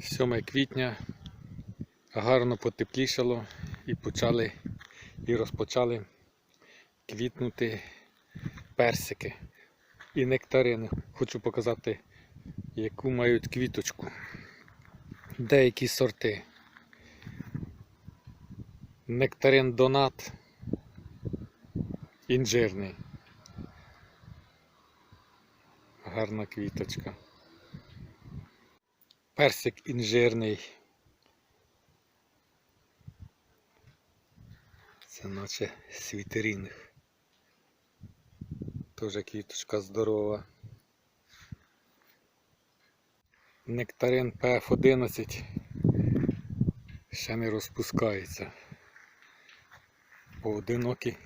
7 квітня гарно потеплішало і почали і розпочали квітнути персики і нектарини. Хочу показати, яку мають квіточку. Деякі сорти. Нектарин донат інжирний. Гарна квіточка. Персик інжирний. Це наче світерінг. Тоже квіточка здорова. Нектарин ПФ11 ще не розпускається. Поодинокі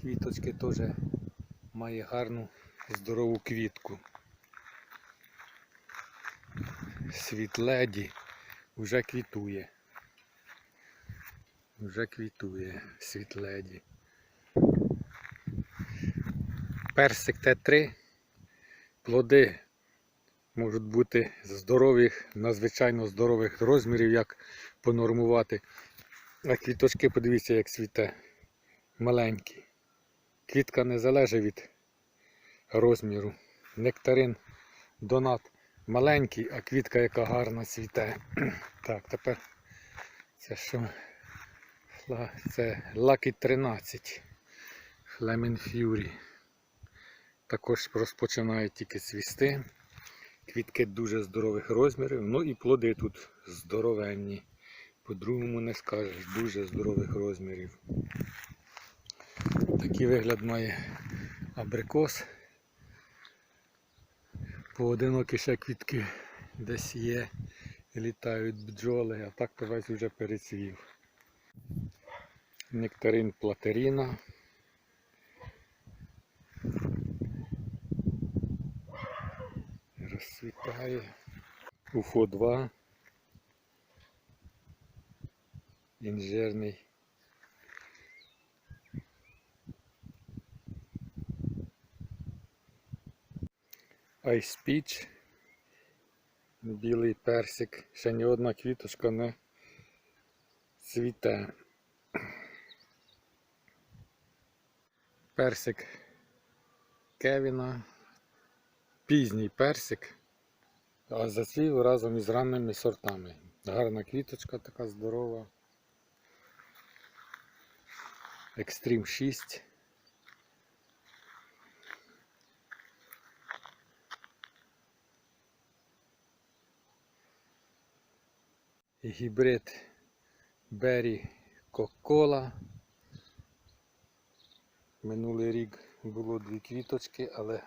квіточки теж має гарну здорову квітку. Світледі вже квітує. Вже квітує світледі. Персик Т3. Плоди можуть бути здорових, надзвичайно здорових розмірів, як понормувати. А квіточки, подивіться, як цвіте. Маленькі. Квітка не залежить від розміру. Нектарин донат маленький, а квітка яка гарна цвіте. Так, тепер це що? Це Lucky 13. Lemon Fury. Також розпочинають тільки цвісти. Квітки дуже здорових розмірів. Ну і плоди тут здоровенні. По-другому не скажеш, дуже здорових розмірів. Такий вигляд має абрикос. Поодинокі ще квітки десь є, літають бджоли, а так то весь вже перецвів. Нектарин платеріна. Розцвітає. Уфо 2. Інжирний. Ice Peach. Білий персик. Ще ні одна квіточка не цвіте. Персик Кевіна. Пізній персик. А зацвів разом із ранними сортами. Гарна квіточка така здорова. Екстрім 6. Гібрид Беррі Кокола. Минулий рік було дві квіточки, але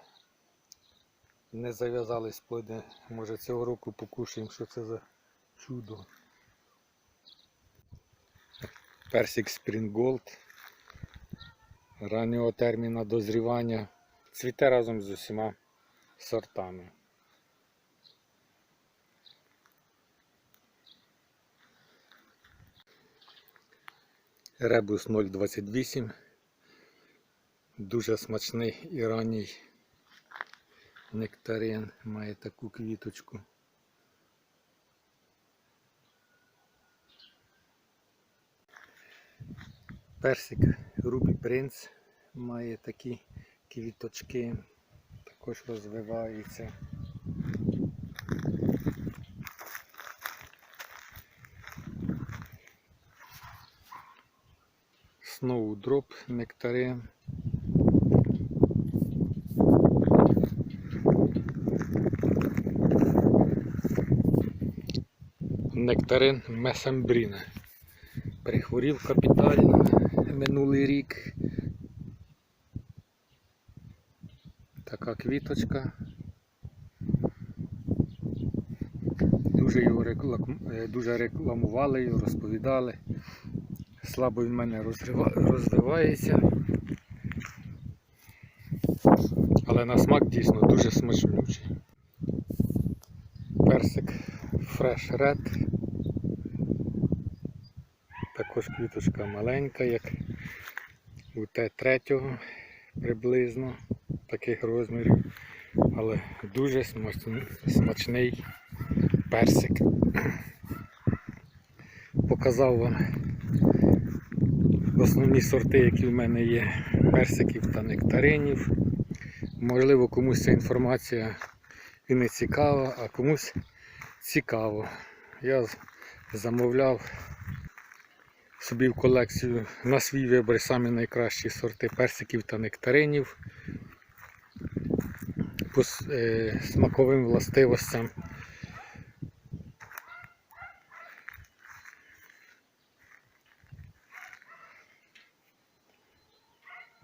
не зав'язались плоди. Може цього року покушаємо, що це за чудо. Персик Spring Gold. Раннього терміна дозрівання. Цвіте разом з усіма сортами. Ребус 028. Дуже смачний і ранній нектарин має таку квіточку. Персик Рубі Принц має такі квіточки, також розвивається. Сноудроп нектарин. Нектарин Месембріна. Прихворів капітально минулий рік. Така квіточка. Дуже його реклам- е, дуже рекламували його, розповідали. Слабо він в мене розвивається. Але на смак дійсно дуже смачнючий. Персик Fresh Red. Також квіточка маленька, як у Т3 приблизно таких розмірів. але дуже смачн- смачний персик. Показав вам основні сорти, які в мене є персиків та нектаринів. Можливо, комусь ця інформація і не цікава, а комусь цікаво. Я замовляв собі в колекцію на свій вибір самі найкращі сорти персиків та нектаринів по е, смаковим властивостям.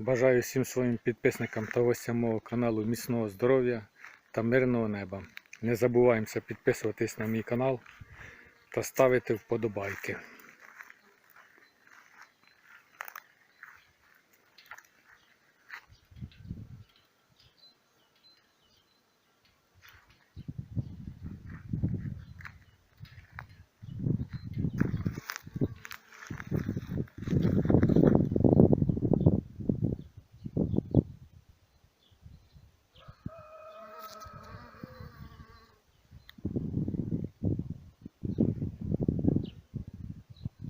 Бажаю всім своїм підписникам та гостям мого каналу міцного здоров'я та мирного неба. Не забуваємося підписуватись на мій канал та ставити вподобайки.